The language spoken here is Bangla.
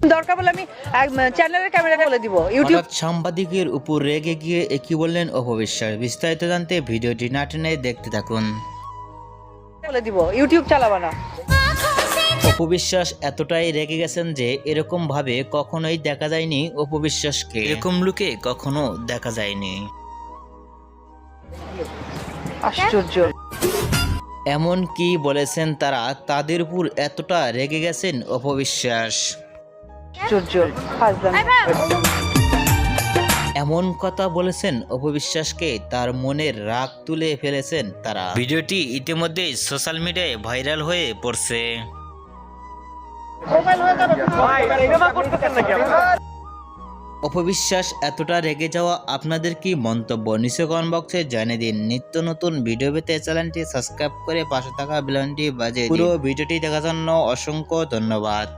দরকার বলে আমি চ্যানেলের ক্যামেরাটা বলে দিব ইউটিউব সাংবাদিকের উপর রেগে গিয়ে একই বললেন? অপবিশ্বাস। বিস্তারিত জানতে ভিডিওটি না টেনে দেখতে থাকুন। বলে দিব ইউটিউব চালাবা না। অপবিশ্বাস এতটাই রেগে গেছেন যে এরকম ভাবে কখনোই দেখা যায়নি অপবিশ্বাসকে। এরকম লুকে কখনো দেখা যায়নি। আশ্চর্য। এমন কি বলেছেন তারা তাদের উপর এতটা রেগে গেছেন অপবিশ্বাস। আশ্চর্য এমন কথা বলেছেন অপবিশ্বাসকে তার মনের রাগ তুলে ফেলেছেন তারা। ভিডিওটি ইতিমধ্যেই সোশ্যাল মিডিয়ায় ভাইরাল হয়ে পড়ছে। অপবিশ্বাস এতটা রেগে যাওয়া আপনাদের কি মন্তব্য? নিচে কমেন্ট বক্সে জানিয়ে দিন। নিত্য নতুন ভিডিও পেতে চ্যানেলটি সাবস্ক্রাইব করে পাশে থাকা বেলনটি বাজিয়ে দিন। পুরো ভিডিওটি দেখার জন্য অসংখ্য ধন্যবাদ।